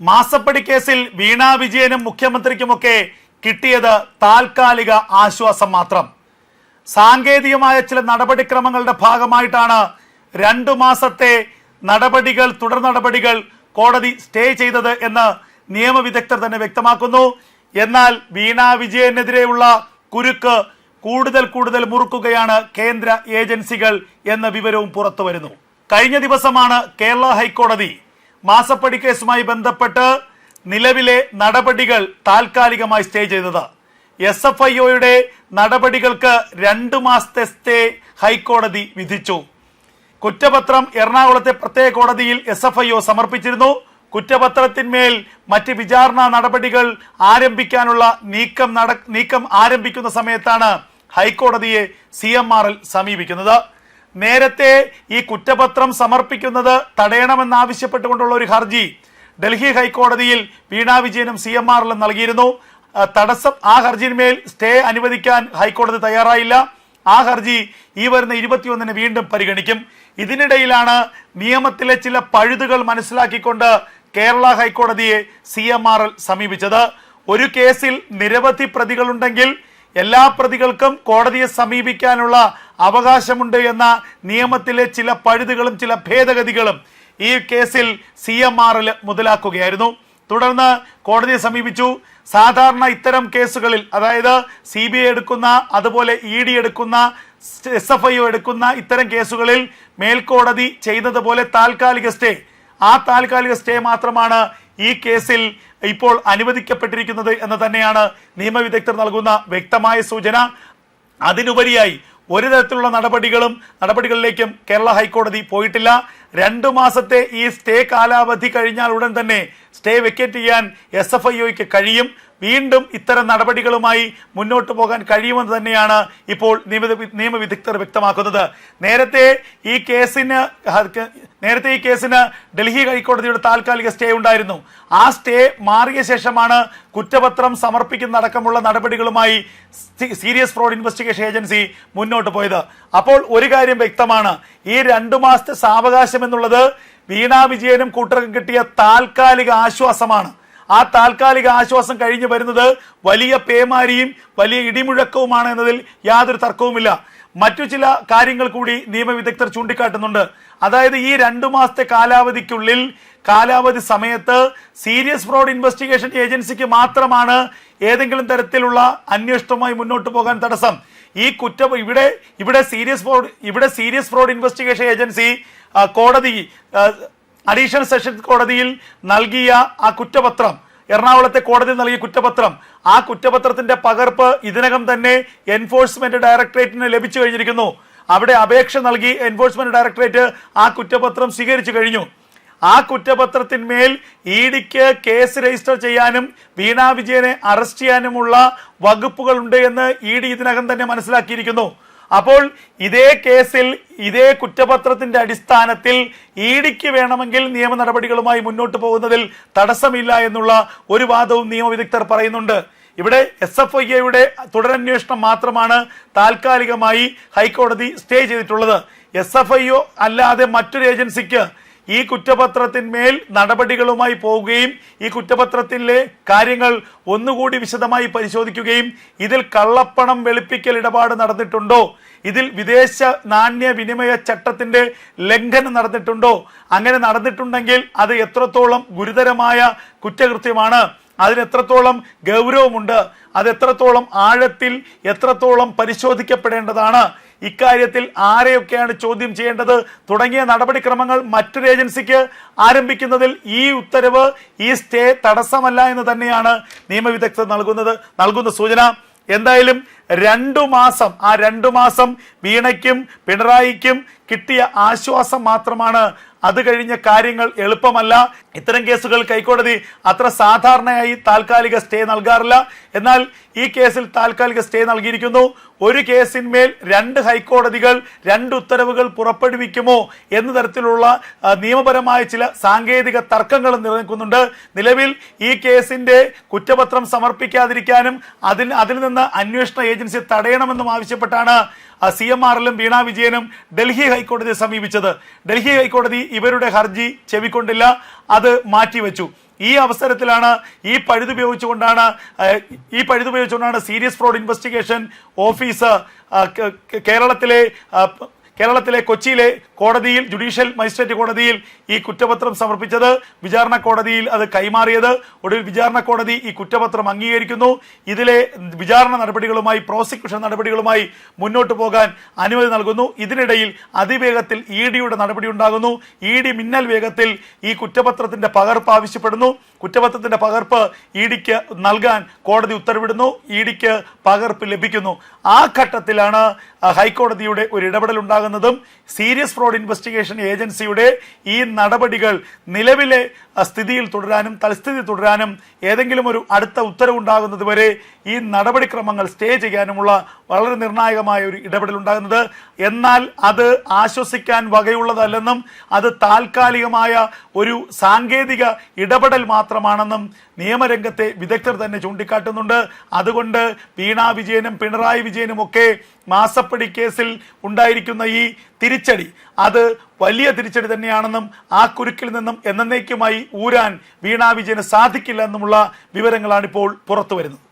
മാസപ്പടി കേസിൽ വീണ വിജയനും മുഖ്യമന്ത്രിക്കുമൊക്കെ കിട്ടിയത് താൽക്കാലിക ആശ്വാസം മാത്രം. സാങ്കേതികമായ ചില നടപടിക്രമങ്ങളുടെ ഭാഗമായിട്ടാണ് രണ്ടു മാസത്തെ നടപടികൾ തുടർ നടപടികൾ കോടതി സ്റ്റേ ചെയ്തത് എന്ന് നിയമവിദഗ്ധർ തന്നെ വ്യക്തമാക്കുന്നു. എന്നാൽ വീണ വിജയനെതിരെയുള്ള കുരുക്ക് കൂടുതൽ കൂടുതൽ മുറുക്കുകയാണ് കേന്ദ്ര ഏജൻസികൾ എന്ന വിവരവും പുറത്തു വരുന്നു കഴിഞ്ഞ ദിവസമാണ് കേരള ഹൈക്കോടതി മാസപ്പടി കേസുമായി ബന്ധപ്പെട്ട് നിലവിലെ നടപടികൾ താൽക്കാലികമായി സ്റ്റേ ചെയ്തത്. എസ് എഫ് ഐ ഒയുടെ നടപടികൾക്ക് രണ്ട് മാസത്തെ സ്റ്റേ ഹൈക്കോടതി വിധിച്ചു. കുറ്റപത്രം എറണാകുളത്തെ പ്രത്യേക കോടതിയിൽ എസ് എഫ് ഐ ഒ സമർപ്പിച്ചിരുന്നു. കുറ്റപത്രത്തിന്മേൽ മറ്റ് വിചാരണ നടപടികൾ ആരംഭിക്കാനുള്ള നീക്കം നട നീക്കം ആരംഭിക്കുന്ന സമയത്താണ് ഹൈക്കോടതിയെ സി സമീപിക്കുന്നത്. നേരത്തെ ഈ കുറ്റപത്രം സമർപ്പിക്കുന്നത് തടയണമെന്നാവശ്യപ്പെട്ടുകൊണ്ടുള്ള ഒരു ഹർജി ഡൽഹി ഹൈക്കോടതിയിൽ വീണ വിജയനും സി എം ആറിലും നൽകിയിരുന്നു. തടസ്സം ആ ഹർജിന്മേൽ സ്റ്റേ അനുവദിക്കാൻ ഹൈക്കോടതി തയ്യാറായില്ല. ആ ഹർജി ഈ വരുന്ന ഇരുപത്തിയൊന്നിന് വീണ്ടും പരിഗണിക്കും. ഇതിനിടയിലാണ് നിയമത്തിലെ ചില പഴുതുകൾ മനസ്സിലാക്കിക്കൊണ്ട് കേരള ഹൈക്കോടതിയെ സി എം സമീപിച്ചത്. ഒരു കേസിൽ നിരവധി പ്രതികളുണ്ടെങ്കിൽ എല്ലാ പ്രതികൾക്കും കോടതിയെ സമീപിക്കാനുള്ള അവകാശമുണ്ട് എന്ന നിയമത്തിലെ ചില പഴുതുകളും ചില ഭേദഗതികളും ഈ കേസിൽ സി എം ആർ എൽ മുതലാക്കുകയായിരുന്നു. തുടർന്ന് കോടതിയെ സമീപിച്ചു. സാധാരണ ഇത്തരം കേസുകളിൽ അതായത് സി ബി ഐ എടുക്കുന്ന അതുപോലെ ഇ ഡി എടുക്കുന്ന എസ് എഫ് ഐ എടുക്കുന്ന ഇത്തരം കേസുകളിൽ മേൽക്കോടതി ചെയ്തതുപോലെ താൽക്കാലിക സ്റ്റേ. ആ താൽക്കാലിക സ്റ്റേ മാത്രമാണ് ഈ കേസിൽ ഇപ്പോൾ അനുവദിക്കപ്പെട്ടിരിക്കുന്നത് എന്ന് തന്നെയാണ് നിയമവിദഗ്ധർ നൽകുന്ന വ്യക്തമായ സൂചന. അതിനുപരിയായി ഒരു തരത്തിലുള്ള നടപടികളും നടപടികളിലേക്കും കേരള ഹൈക്കോടതി പോയിട്ടില്ല. രണ്ടു മാസത്തെ ഈ സ്റ്റേ കാലാവധി കഴിഞ്ഞാൽ ഉടൻ തന്നെ സ്റ്റേ വെക്കേറ്റ് ചെയ്യാൻ എസ് എഫ് ഐ ഒക്ക് കഴിയും. വീണ്ടും ഇത്തരം നടപടികളുമായി മുന്നോട്ട് പോകാൻ കഴിയുമെന്ന് തന്നെയാണ് ഇപ്പോൾ നിയമ നിയമവിദഗ്ധർ വ്യക്തമാക്കുന്നത്. നേരത്തെ ഈ കേസിന് നേരത്തെ ഈ കേസിന് ഡൽഹി ഹൈക്കോടതിയുടെ താൽക്കാലിക സ്റ്റേ ഉണ്ടായിരുന്നു. ആ സ്റ്റേ മാറിയ ശേഷമാണ് കുറ്റപത്രം സമർപ്പിക്കുന്നതടക്കമുള്ള നടപടികളുമായി സീരിയസ് ഫ്രോഡ് ഇൻവെസ്റ്റിഗേഷൻ ഏജൻസി മുന്നോട്ട് പോയത്. അപ്പോൾ ഒരു കാര്യം വ്യക്തമാണ്. ഈ രണ്ടു മാസത്തെ സാവകാശം എന്നുള്ളത് വീണ വിജയനും കൂട്ടർക്കും കിട്ടിയ താൽക്കാലിക ആശ്വാസമാണ്. ആ താൽക്കാലിക ആശ്വാസം കഴിഞ്ഞു വരുന്നത് വലിയ പേമാരിയും വലിയ ഇടിമുഴക്കവുമാണ് എന്നതിൽ യാതൊരു തർക്കവുമില്ല. മറ്റു ചില കാര്യങ്ങൾ കൂടി നിയമവിദഗ്ധർ ചൂണ്ടിക്കാട്ടുന്നുണ്ട്. അതായത് ഈ രണ്ടു മാസത്തെ കാലാവധിക്കുള്ളിൽ കാലാവധി സമയത്ത് സീരിയസ് ഫ്രോഡ് ഇൻവെസ്റ്റിഗേഷൻ ഏജൻസിക്ക് മാത്രമാണ് ഏതെങ്കിലും തരത്തിലുള്ള അന്വേഷണവുമായി മുന്നോട്ട് പോകാൻ തടസ്സം. ഈ കുറ്റം ഇവിടെ ഇവിടെ സീരിയസ് ഫ്രോഡ് ഇവിടെ സീരിയസ് ഫ്രോഡ് ഇൻവെസ്റ്റിഗേഷൻ ഏജൻസി കോടതി അഡീഷണൽ സെഷൻ കോടതിയിൽ നൽകിയ ആ കുറ്റപത്രം. എറണാകുളത്തെ കോടതി നൽകിയ കുറ്റപത്രം. ആ കുറ്റപത്രത്തിന്റെ പകർപ്പ് ഇതിനകം തന്നെ എൻഫോഴ്സ്മെന്റ് ഡയറക്ടറേറ്റിന് ലഭിച്ചു കഴിഞ്ഞിരിക്കുന്നു. അവിടെ അപേക്ഷ നൽകി എൻഫോഴ്സ്മെന്റ് ഡയറക്ടറേറ്റ് ആ കുറ്റപത്രം സ്വീകരിച്ചു കഴിഞ്ഞു. ആ കുറ്റപത്രത്തിന്മേൽ ഇ ഡിക്ക് കേസ് രജിസ്റ്റർ ചെയ്യാനും വീണാ വിജയനെ അറസ്റ്റ് ചെയ്യാനുമുള്ള വകുപ്പുകളുണ്ട് എന്ന് ഇ ഡി ഇതിനകം തന്നെ മനസ്സിലാക്കിയിരിക്കുന്നു. അപ്പോൾ ഇതേ കേസിൽ ഇതേ കുറ്റപത്രത്തിന്റെ അടിസ്ഥാനത്തിൽ ഇ ഡിക്ക് വേണമെങ്കിൽ നിയമ നടപടികളുമായി മുന്നോട്ട് പോകുന്നതിൽ തടസ്സമില്ല എന്നുള്ള ഒരു വാദവും നിയമവിദഗ്ധർ പറയുന്നുണ്ട്. ഇവിടെ എസ് എഫ് ഐ എയുടെ തുടരന്വേഷണം മാത്രമാണ് താൽക്കാലികമായി ഹൈക്കോടതി സ്റ്റേ ചെയ്തിട്ടുള്ളത്. എസ് എഫ് ഐ അല്ലാതെ മറ്റൊരു ഏജൻസിക്ക് ഈ കുറ്റപത്രത്തിന്മേൽ നടപടികളുമായി പോവുകയും ഈ കുറ്റപത്രത്തിലെ കാര്യങ്ങൾ ഒന്നുകൂടി വിശദമായി പരിശോധിക്കുകയും ഇതിൽ കള്ളപ്പണം വെളുപ്പിക്കൽ ഇടപാട് നടന്നിട്ടുണ്ടോ? ഇതിൽ വിദേശ നാണ്യ വിനിമയ ചട്ടത്തിന്റെ ലംഘനം നടന്നിട്ടുണ്ടോ? അങ്ങനെ നടന്നിട്ടുണ്ടെങ്കിൽ അത് എത്രത്തോളം ഗുരുതരമായ കുറ്റകൃത്യമാണ്? അതിന് എത്രത്തോളം ഗൗരവമുണ്ട്? അത് എത്രത്തോളം ആഴത്തിൽ എത്രത്തോളം പരിശോധിക്കപ്പെടേണ്ടതാണ്? ഇക്കാര്യത്തിൽ ആരെയൊക്കെയാണ് ചോദ്യം ചെയ്യേണ്ടത്? തുടങ്ങിയ നടപടിക്രമങ്ങൾ മറ്റൊരു ഏജൻസിക്ക് ആരംഭിക്കുന്നതിൽ ഈ ഉത്തരവ് ഈ സ്റ്റേ തടസ്സമല്ല എന്ന് തന്നെയാണ് നിയമവിദഗ്ധർ നൽകുന്നത്. നൽകുന്ന സൂചന എന്തായാലും രണ്ടു മാസം ആ രണ്ടു മാസം വീണയ്ക്കും പിണറായിക്കും കിട്ടിയ ആശ്വാസം മാത്രമാണ്. അത് കഴിഞ്ഞ കാര്യങ്ങൾ എളുപ്പമല്ല. ഇത്തരം കേസുകൾ ഹൈക്കോടതി അത്ര സാധാരണയായി താൽക്കാലിക സ്റ്റേ നൽകാറില്ല. എന്നാൽ ഈ കേസിൽ താൽക്കാലിക സ്റ്റേ നൽകിയിരിക്കുന്നു. ഒരു കേസിന്മേൽ രണ്ട് ഹൈക്കോടതികൾ രണ്ട് ഉത്തരവുകൾ പുറപ്പെടുവിക്കുമോ എന്ന തരത്തിലുള്ള നിയമപരമായ ചില സാങ്കേതിക തർക്കങ്ങൾ നിലനിൽക്കുന്നുണ്ട്. നിലവിൽ ഈ കേസിന്റെ കുറ്റപത്രം സമർപ്പിക്കാതിരിക്കാനും അതിൽ അതിൽ നിന്ന് അന്വേഷണ ഏജൻസി തടയണമെന്നും ആവശ്യപ്പെട്ടാണ് സി എം ആറിലും വീണ വിജയനും ഡൽഹി ഹൈക്കോടതിയെ സമീപിച്ചത്. ഡൽഹി ഹൈക്കോടതി ഇവരുടെ ഹർജി ചെവിക്കൊണ്ടില്ല. അത് മാറ്റിവെച്ചു. ഈ അവസരത്തിലാണ് ഈ പഴുതുപയോഗിച്ചുകൊണ്ടാണ് ഈ പഴുതുപയോഗിച്ചുകൊണ്ടാണ് സീരിയസ് ഫ്രോഡ് ഇൻവെസ്റ്റിഗേഷൻ ഓഫീസ് കേരളത്തിലെ കേരളത്തിലെ കൊച്ചിയിലെ കോടതിയിൽ ജുഡീഷ്യൽ മജിസ്ട്രേറ്റ് കോടതിയിൽ ഈ കുറ്റപത്രം സമർപ്പിച്ചത്. വിചാരണ കോടതിയിൽ അത് കൈമാറിയത്. ഒടുവിൽ വിചാരണ കോടതി ഈ കുറ്റപത്രം അംഗീകരിക്കുന്നു. ഇതിലെ വിചാരണ നടപടികളുമായി പ്രോസിക്യൂഷൻ നടപടികളുമായി മുന്നോട്ട് പോകാൻ അനുമതി നൽകുന്നു. ഇതിനിടയിൽ അതിവേഗത്തിൽ ഇ ഡിയുടെ നടപടി ഉണ്ടാകുന്നു. ഇ ഡി മിന്നൽ വേഗത്തിൽ ഈ കുറ്റപത്രത്തിന്റെ പകർപ്പ് ആവശ്യപ്പെടുന്നു. കുറ്റപത്രത്തിന്റെ പകർപ്പ് ഇ ഡിക്ക് നൽകാൻ കോടതി ഉത്തരവിടുന്നു. ഇ ഡിക്ക് പകർപ്പ് ലഭിക്കുന്നു. ആ ഘട്ടത്തിലാണ് ഹൈക്കോടതിയുടെ ഒരു ഇടപെടൽ ഉണ്ടാകുന്നതും. സീരിയസ് ഫ്രോഡ് ഇൻവെസ്റ്റിഗേഷൻ ഏജൻസിയുടെ ഈ നടപടികൾ നിലവിലെ സ്ഥിതിയിൽ തുടരാനും തൽസ്ഥിതി തുടരാനും ഏതെങ്കിലും ഒരു അടുത്ത ഉത്തരവുണ്ടാകുന്നത് വരെ ഈ നടപടിക്രമങ്ങൾ സ്റ്റേ ചെയ്യാനുമുള്ള വളരെ നിർണായകമായ ഒരു ഇടപെടൽ ഉണ്ടാകുന്നത്. എന്നാൽ അത് ആശ്വസിക്കാൻ വകയുള്ളതല്ലെന്നും അത് താൽക്കാലികമായ ഒരു സാങ്കേതിക ഇടപെടൽ മാത്രമാണെന്നും നിയമരംഗത്തെ വിദഗ്ധർ തന്നെ ചൂണ്ടിക്കാട്ടുന്നുണ്ട്. അതുകൊണ്ട് വീണാ വിജയനും പിണറായി വിജയനും ഒക്കെ മാസപ്പടി കേസിൽ ഉണ്ടായിരിക്കുന്ന ഈ തിരിച്ചടി അത് വലിയ തിരിച്ചടി തന്നെയാണെന്നും ആ കുരുക്കിൽ നിന്നും എന്നേക്കുമായി ഊരാൻ വീണാ വിജയന് സാധിക്കില്ല എന്നുമുള്ള വിവരങ്ങളാണ് ഇപ്പോൾ പുറത്തു വരുന്നത്